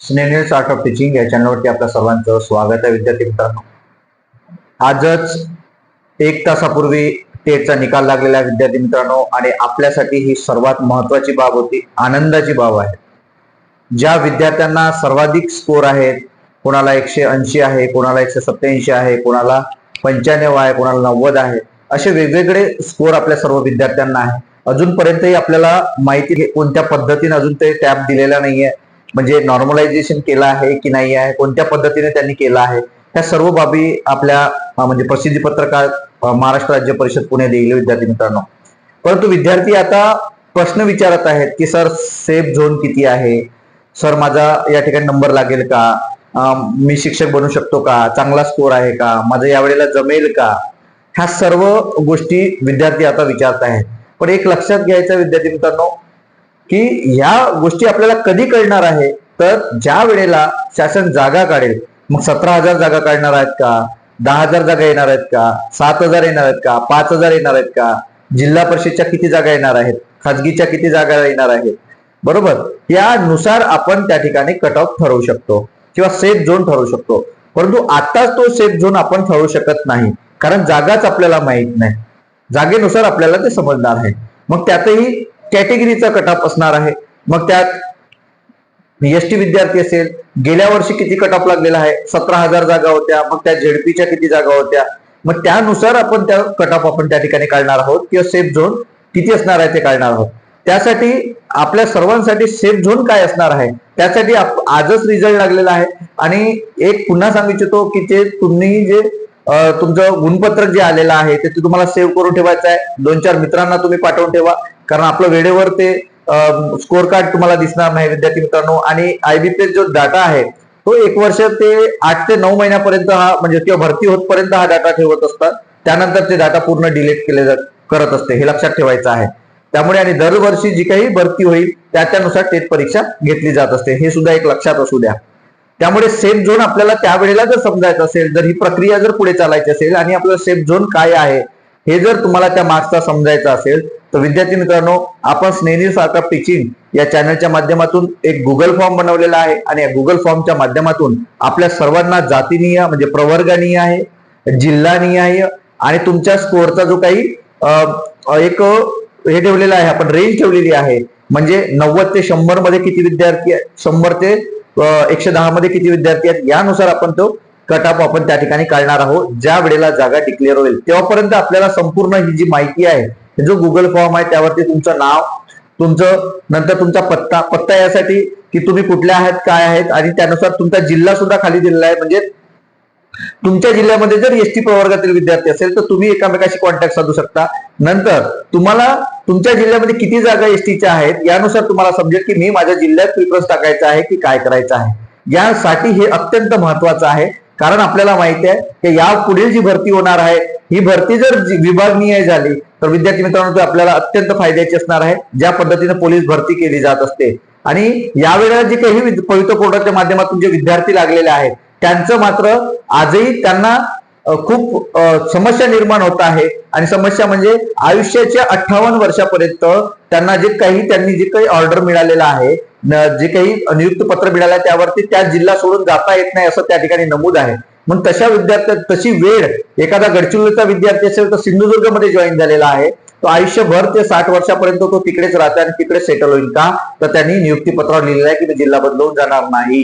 स्नेनियर्स art of teaching या चॅनलवरती आपल्या सर्वांचं स्वागत आहे विद्यार्थी मित्रांनो. आजच एक तासापूर्वी टेटचा निकाल लागलेला आहे विद्यार्थी मित्रांनो आणि आपल्यासाठी ही सर्वात महत्वाची बाब होती आनंदाची बाब आहे. ज्या विद्यार्थ्यांना सर्वाधिक स्कोर आहेत कोणाला एकशे ऐंशी आहे कोणाला एकशे सत्याऐंशी आहे कोणाला पंच्याण्णव आहे कोणाला नव्वद आहे असे वेगवेगळे स्कोर आपल्या सर्व विद्यार्थ्यांना आहे. अजूनपर्यंतही आपल्याला माहिती कोणत्या पद्धतीने अजून ते टॅब दिलेला नाहीये. म्हणजे नॉर्मलायझेशन केलं आहे की नाही आहे? कोणत्या पद्धतीने त्यांनी केलं आहे? ह्या सर्व बाबी आपल्या म्हणजे प्रसिद्धी पत्रकार महाराष्ट्र राज्य परिषद पुणे देईल विद्यार्थी मित्रांनो. परंतु विद्यार्थी आता प्रश्न विचारत आहेत की सर सेफ झोन किती आहे? सर माझा या ठिकाणी नंबर लागेल का? मी शिक्षक बनू शकतो का? चांगला स्कोर आहे का? माझं यावेळेला जमेल का? ह्या सर्व गोष्टी विद्यार्थी आता विचारत आहेत. पण एक लक्षात घ्यायचं विद्यार्थी मित्रांनो की ह्या गोष्टी आपल्याला कधी कळणार आहे? तर ज्या वेळेला शासन जागा काढेल मग सतरा हजार जागा काढणार आहेत का? दहा हजार जागा येणार आहेत का? सात हजार येणार आहेत का? पाच हजार येणार आहेत का? जिल्हा परिषदच्या किती जागा येणार आहेत? खाजगीच्या किती जागा येणार आहेत? बरोबर? यानुसार आपण त्या ठिकाणी कट ऑफ ठरवू शकतो किंवा सेफ झोन ठरवू शकतो. परंतु आताच तो सेफ झोन आपण ठरवू शकत नाही कारण जागाच आपल्याला माहीत नाही. जागेनुसार आपल्याला ते समजणार आहे. मग त्यातही कॅटेगरीचा कट असणार आहे. मग त्यात एस टी विद्यार्थी असेल गेल्या वर्षी किती कट लागलेला आहे? सतरा हजार जागा होत्या मग त्या झेडपीच्या किती जागा होत्या? मग त्यानुसार आपण त्या कट आपण त्या ठिकाणी काढणार आहोत किंवा सेफ झोन किती असणार आहे ते काढणार आहोत. त्यासाठी आपल्या सर्वांसाठी सेफ झोन काय असणार आहे? त्यासाठी आजच रिझल्ट लागलेला आहे. आणि एक पुन्हा सांगू इच्छितो की ते तुम्ही जे तुमचं गुणपत्रक जे आलेलं आहे ते ते तुम्हाला सेव्ह करून ठेवायचं आहे. दोन चार मित्रांना तुम्ही पाठवून ठेवा. कारण आपलं वेळेवर ते स्कोर कार्ड तुम्हाला दिसणार नाही विद्यार्थी मित्रांनो. आणि आयबीपीएस जो डाटा आहे तो एक वर्ष ते आठ ते नऊ महिन्यापर्यंत हा म्हणजे किंवा भरती होतपर्यंत हा डाटा ठेवत असतात. त्यानंतर ते डाटा पूर्ण डिलीट केले जात करत असते. हे लक्षात ठेवायचं आहे. त्यामुळे आणि दरवर्षी जी काही भरती होईल त्या त्यानुसार टेट परीक्षा घेतली जात असते. हे सुद्धा एक लक्षात असू द्या. त्यामुळे सेफ झोन आपल्याला त्यावेळेला जर समजायचं असेल जर ही प्रक्रिया जर पुढे चालायची असेल आणि आपलं सेफ झोन काय आहे हे जर तुम्हाला त्या मार्क्सचा समजायचं असेल तर विद्यार्थी मित्रांनो आपण स्नेनी स्टार्टअप टीचिंग या चॅनलच्या माध्यमातून एक गुगल फॉर्म बनवलेला आहे आणि या गुगल फॉर्मच्या माध्यमातून आपल्या सर्वांना जातीनीय म्हणजे प्रवर्गनीय आहे जिल्हानीय आणि तुमच्या स्कोअरचा जो काही एक हे ठेवलेला आहे आपण रेंज ठेवलेली आहे. म्हणजे नव्वद ते शंभरमध्ये किती विद्यार्थी आहेत? शंभर ते एकशे दहा मध्ये किती विद्यार्थी आहेत? यानुसार आपण तो कट ऑफ आपण त्या ठिकाणी काढणार आहोत. ज्या वेळेला जागा डिक्लेअर होईल तेव्हापर्यंत आपल्याला संपूर्ण ही जी माहिती आहे जो गुगल फॉर्म आहे त्यावरती तुमचं नाव तुमचं नंतर तुमचा पत्ता पत्ता यासाठी की तुम्ही कुठले आहेत काय आहेत आणि त्यानुसार तुमचा जिल्हा सुद्धा खाली दिलेला आहे. म्हणजे तुमच्या जिल्ह्यामध्ये जर एसटी प्रवर्गातील विद्यार्थी असेल तर तुम्ही एकामेकाशी कॉन्टॅक्ट साधू शकता. नंतर तुम्हाला तुमच्या जिल्ह्यामध्ये किती जागा एसटीच्या आहेत यानुसार तुम्हाला समजेल की मी माझ्या जिल्ह्यात प्रिफरन्स टाकायचा आहे की काय करायचं आहे. यासाठी हे अत्यंत महत्वाचं आहे. कारण आपल्याला माहिती आहे की या पुढील जी भरती होणार आहे ही भरती जर विभागनीय झाली तर विद्यार्थी मित्रांनो ते आपल्याला अत्यंत फायद्याची असणार आहे ज्या पद्धतीने पोलीस भरती केली जात असते. आणि यावेळेला जे काही पवित्र कोर्टाच्या माध्यमातून जे विद्यार्थी लागलेले आहेत त्यांचं मात्र आजही त्यांना खूप समस्या निर्माण होत आहे. आणि समस्या म्हणजे आयुष्याच्या अठ्ठावन्न वर्षापर्यंत त्यांना जे काही त्यांनी जे काही ऑर्डर मिळालेला आहे जे काही नियुक्त पत्र मिळालं त्यावरती त्या जिल्हा सोडून जाता येत नाही असं त्या ठिकाणी नमूद आहे. मग तशा विद्यार्थ्या तशी वेळ एखादा गडचिरोलीचा विद्यार्थी असेल तर सिंधुदुर्गमध्ये जॉईन झालेला आहे. तो आयुष्यभर ते साठ वर्षापर्यंत तो तिकडेच राहतो आणि तिकडे सेटल होईल का? तर त्यांनी नियुक्ती पत्रावर लिहिलेलं आहे की मी जिल्हा बदलवून जाणार नाही.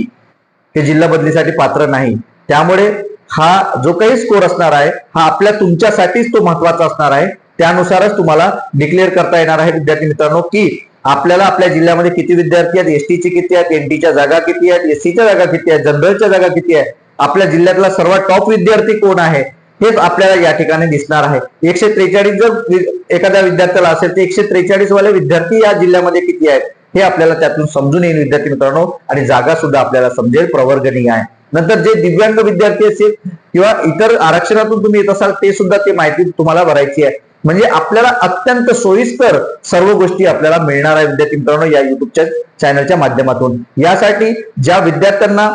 हे जिल्हा बदलीसाठी पात्र नाही. त्यामुळे हा जो काही स्कोर असणार आहे हा आपल्या तुमच्यासाठीच तो महत्त्वाचा असणार आहे. त्यानुसारच तुम्हाला डिक्लेअर करता येणार आहे विद्यार्थी मित्रांनो की आपल्याला आपल्या जिल्ह्यामध्ये किती विद्यार्थी आहेत? एसटीचे किती आहेत? एनटीच्या जागा किती आहेत? एससीच्या जागा किती आहेत? जनरलच्या जागा किती आहेत? आपल्या जिल्ह्यातला सर्वात टॉप विद्यार्थी कोण आहे? हेच आपल्याला या ठिकाणी दिसणार आहे. एकशे त्रेचाळीस जर एखाद्या विद्यार्थ्याला असेल तर एकशे त्रेचाळीस वाले विद्यार्थी या जिल्ह्यामध्ये किती आहेत? हे आपल्याला त्यातून समजून येईल विद्यार्थी मित्रांनो. आणि जागा सुद्धा आपल्याला समजेल प्रवर्गणीय आहे. नंतर जे दिव्यांग विद्यार्थी असतील किंवा इतर आरक्षणातून तुम्ही येत असाल ते सुद्धा ते माहिती तुम्हाला भरायची आहे. म्हणजे आपल्याला अत्यंत सोयीस्कर सर्व गोष्टी आपल्याला मिळणार आहे विद्यार्थी मित्रांनो या युट्यूबच्या चॅनलच्या माध्यमातून. यासाठी ज्या विद्यार्थ्यांना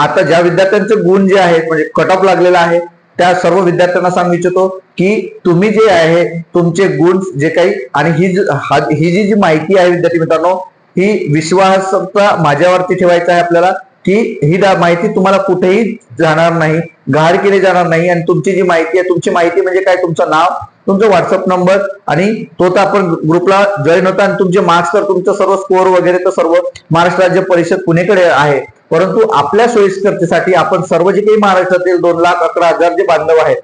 आता ज्या विद्यार्थ्यांचे गुण जे आहेत म्हणजे कट ऑफ लागलेला आहे त्या सर्व विद्यार्थ्यांना सांगू इच्छितो. की तुम्ही जे आहे तुमचे गुण जे काही आणि ही जी ही जी जी माहिती आहे विद्यार्थी मित्रांनो ही विश्वासता माझ्यावरती ठेवायचा आहे आपल्याला की ही माहिती तुम्हाला कुठेही जाणार नाही गहाळ केली जाणार नाही आणि तुमची जी माहिती आहे तुमची माहिती म्हणजे काय? तुमचं नाव तुमचा व्हॉट्सअप नंबर आणि तो तर आपण ग्रुपला जॉईन होता आणि तुमचे मार्क्स तर तुमचं सर्व स्कोअर वगैरे तर सर्व महाराष्ट्र राज्य परिषद पुणेकडे आहे. परंतु आपल्या सोयीस्करतेसाठी आपण सर्व जे काही महाराष्ट्रातील दोन लाख अकरा हजार जे बांधव आहेत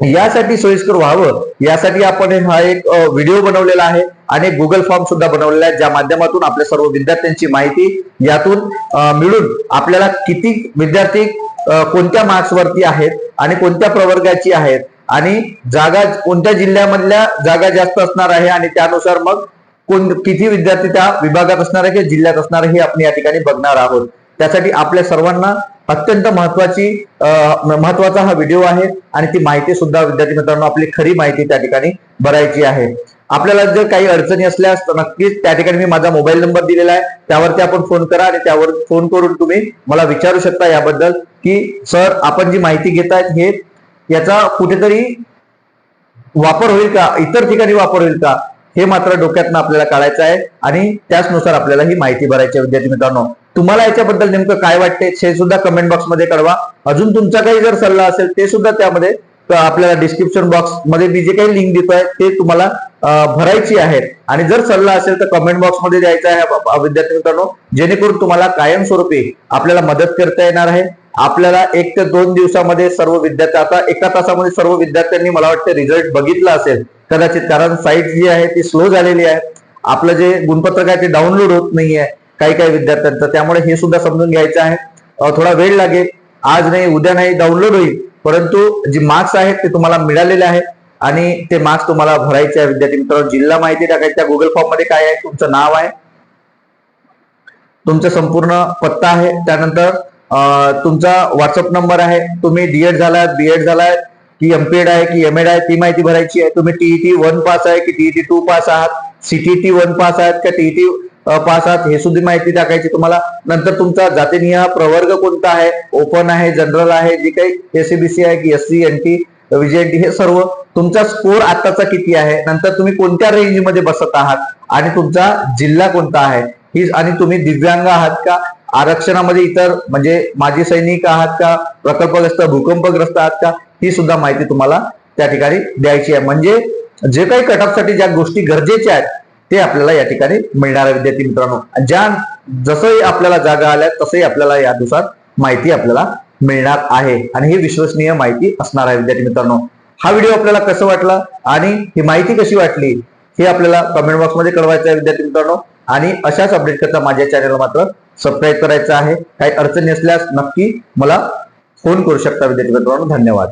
यासाठी सोयीस्कर व्हावं यासाठी आपण हा एक व्हिडिओ बनवलेला आहे आणि गुगल फॉर्म सुद्धा बनवलेला आहे ज्या माध्यमातून आपल्या सर्व विद्यार्थ्यांची माहिती यातून मिळून आपल्याला किती विद्यार्थी कोणत्या मार्क्स वरती आहेत आणि कोणत्या प्रवर्गाची आहेत आणि जागा कोणत्या जिल्ह्यामधल्या जागा जास्त असणार आहे आणि त्यानुसार मग कोण किती विद्यार्थी त्या विभागात असणार आहे किंवा जिल्ह्यात असणार आहे हे आपण या ठिकाणी बघणार आहोत. त्यासाठी आपल्या सर्वांना अत्यंत महत्वाची महत्त्वाचा हा व्हिडिओ आहे आणि ती माहिती सुद्धा विद्यार्थी मित्रांनो आपली खरी माहिती त्या ठिकाणी भरायची आहे. आपल्याला जर काही अडचणी असल्यास तर नक्कीच त्या ठिकाणी मी माझा मोबाईल नंबर दिलेला आहे. त्यावरती आपण फोन करा आणि त्यावर फोन करून तुम्ही मला विचारू शकता याबद्दल की सर आपण जी माहिती घेतायत हे याचा कुठेतरी वापर होईल का? इतर ठिकाणी वापर होईल का? हे मात्र डोक्यातनं आपल्याला काढायचं आहे आणि त्याचनुसार आपल्याला ही माहिती भरायची आहे. विद्यार्थी मित्रांनो तुम्हाला याच्याबद्दल नेमकं काय वाटते हे सुद्धा कमेंट बॉक्समध्ये कळवा. अजून तुमचा काही जर सल्ला असेल ते सुद्धा त्यामध्ये आपल्याला डिस्क्रिप्शन बॉक्समध्ये मी जे काही लिंक देतोय ते तुम्हाला भरायची आहे. आणि जर सल्ला असेल तर कमेंट बॉक्समध्ये द्यायचा आहे. विद्यार्थी मित्रांनो जेणेकरून तुम्हाला कायमस्वरूपी आपल्याला मदत करता येणार आहे. आपल्याला एक ते दोन दिवसामध्ये सर्व विद्यार्थी आता एका तासामध्ये सर्व विद्यार्थ्यांनी मला वाटतं रिझल्ट बघितला असेल कदाचित कारण साईट जी आहे ती स्लो झालेली आहे आपलं जे गुणपत्रक आहे ते डाउनलोड होत नाहीये काही काही विद्यार्थ्यांचं. त्यामुळे हे सुद्धा समजून घ्यायचं आहे. थोडा वेळ लागेल. आज नाही उद्या नाही डाउनलोड होईल. परंतु जे मार्क्स आहेत ते तुम्हाला मिळालेले आहे आणि ते मार्क्स तुम्हाला भरायचे आहे विद्यार्थी मित्रांनो जिल्हा माहिती टाकायच्या गुगल फॉर्ममध्ये काय आहे तुमचं नाव आहे. तुमचा संपूर्ण पत्ता आहे. त्यानंतर तुमचा व्हॉट्सअप नंबर आहे. तुम्ही डीएड झालाय बीएड झालाय की एमपीएड आहे की एमएड आहे ती माहिती भरायची आहे. तुम्ही टीईटी वन पास आहे की टीईटी टू पास आहात सीटीटी वन पास आहात का टीईटी पास आहात हे सुद्धा माहिती टाकायची तुम्हाला. नंतर तुमचा जातीनिय प्रवर्ग कोणता आहे ओपन आहे जनरल आहे जे काही एससीबीसी आहे की एससी एनटी विजयटी हे सर्व तुमचा स्कोर आताचा किती आहे नंतर तुम्ही कोणत्या रेंजमध्ये बसत आहात आणि तुमचा जिल्हा कोणता आहे ही आणि तुम्ही दिव्यांग आहात का आरक्षणामध्ये इतर म्हणजे माजी सैनिक आहात का प्रकल्पग्रस्त भूकंपग्रस्त आहात का ही सुद्धा माहिती तुम्हाला त्या ठिकाणी द्यायची आहे. म्हणजे जे काही कटअपसाठी ज्या गोष्टी गरजेच्या आहेत ते आपल्याला या ठिकाणी मिळणार आहे. विद्यार्थी मित्रांनो ज्या जसंही आपल्याला जागा आल्या तसंही आपल्याला या दिवसात माहिती आपल्याला मिळणार आहे. आणि ही विश्वसनीय माहिती असणार आहे. विद्यार्थी मित्रांनो हा व्हिडिओ आपल्याला कसं वाटला आणि ही माहिती कशी वाटली हे आपल्याला कमेंट बॉक्समध्ये कळवायचं आहे विद्यार्थी मित्रांनो. आणि अशाच अपडेट करता माझ्या चॅनलला मात्र सबस्क्राईब करायचं आहे. काही अडचणी असल्यास नक्की मला फोन करू शकता विद्यार्थी मित्रांनो. धन्यवाद.